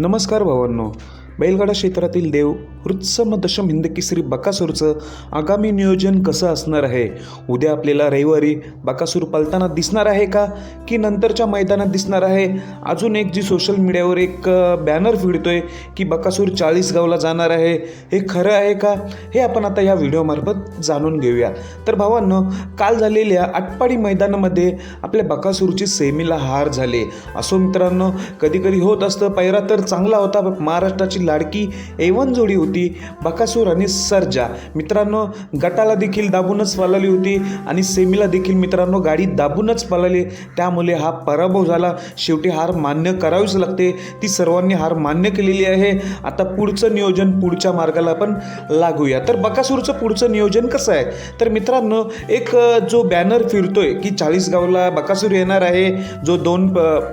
नमस्कार भावांनो. बैलगाडा क्षेत्रातील देव वृत्सम दशम हिंद बकासूरचं आगामी नियोजन कसं असणार आहे? उद्या आपल्याला रविवारी बकासूर पलताना दिसणार आहे का? की नंतरच्या मैदानात दिसणार आहे? अजून एक जी सोशल मीडियावर एक बॅनर फिरतोय की बकासूर चाळीस गावला जाणार आहे. हे खरं आहे का? हे आपण आता या व्हिडिओमार्फत जाणून घेऊया. तर भावांनो काल झालेल्या आटपाडी मैदानामध्ये आपल्या बकासूरची सेमीला हार झाले. असो मित्रांनो कधी कधी होत असतं पैरा तर चांगला होता महाराष्ट्राची लाडकी एवन जोडी होती. बकासूर आणि सर्जा. मित्रांनो गटाला देखील दाबूनच पळाली होती आणि सेमीला देखील मित्रांनो गाडी दाबूनच पळाली. त्यामुळे हा पराभव झाला. शेवटी हार मान्य करावीच लागते. ती सर्वांनी हार मान्य केलेली आहे. आता पुढचं नियोजन पुढच्या मार्गाला आपण लागूया. तर बकासूरचं पुढचं नियोजन कसं आहे? तर मित्रांनो एक जो बॅनर फिरतोय की चाळीस गावला बकासूर येणार आहे जो दोन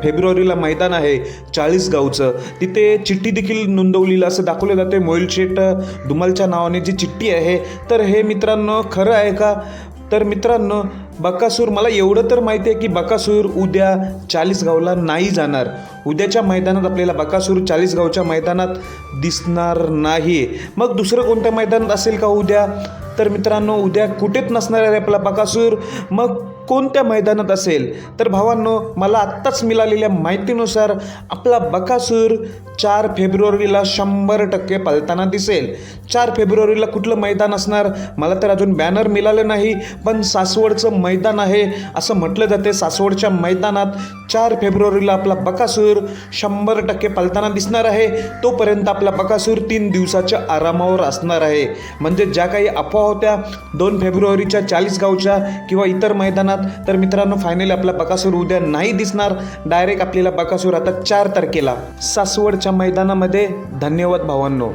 फेब्रुवारीला मैदान आहे चाळीस गावचं तिथे चिठ्ठी देखील नोंदवलेलं असं दाखवलं जाते. मोईल धुमालच्या नावाने जी चिठ्ठी आहे तर हे मित्रांनो खरं आहे का? तर मित्रांनो बकासूर मला एवढं तर माहिती आहे की बकासूर उद्या चाळीसगावला नाही जाणार. उद्याच्या मैदानात आपल्याला बकासूर चाळीसगावच्या मैदानात दिसणार नाही. मग दुसरं कोणत्या मैदानात असेल का उद्या? तर मित्रांनो उद्या कुठेच नसणार आहे आपला बकासूर. मग कोणत्या मैदानात असेल? तर भावांनो मला आत्ताच मिळालेल्या माहितीनुसार आपला बकासूर चार फेब्रुवारीला शंभर टक्के पालताना दिसेल. चार फेब्रुवारीला कुठलं मैदान असणार? मला तर अजून बॅनर मिळालं नाही पण सासवडचं मैदान आहे. असं म्हटलं जाते सासवडच्या मैदानात चार फेब्रुवारीला आपला बकासूर शंभर टक्के पालताना दिसणार आहे. तोपर्यंत आपला बकासूर तीन दिवसाच्या आरामावर असणार आहे. म्हणजे ज्या काही अफवा होत्या दोन फेब्रुवारीच्या चाळीस गावच्या किंवा इतर मैदानात तर मित्रांनो फायनली आपला बकासूर उद्या नाही दिसणार. डायरेक्ट आपल्याला बकासूर आता चार तारखेला सासवडच्या मैदानामध्ये. धन्यवाद भावांनो.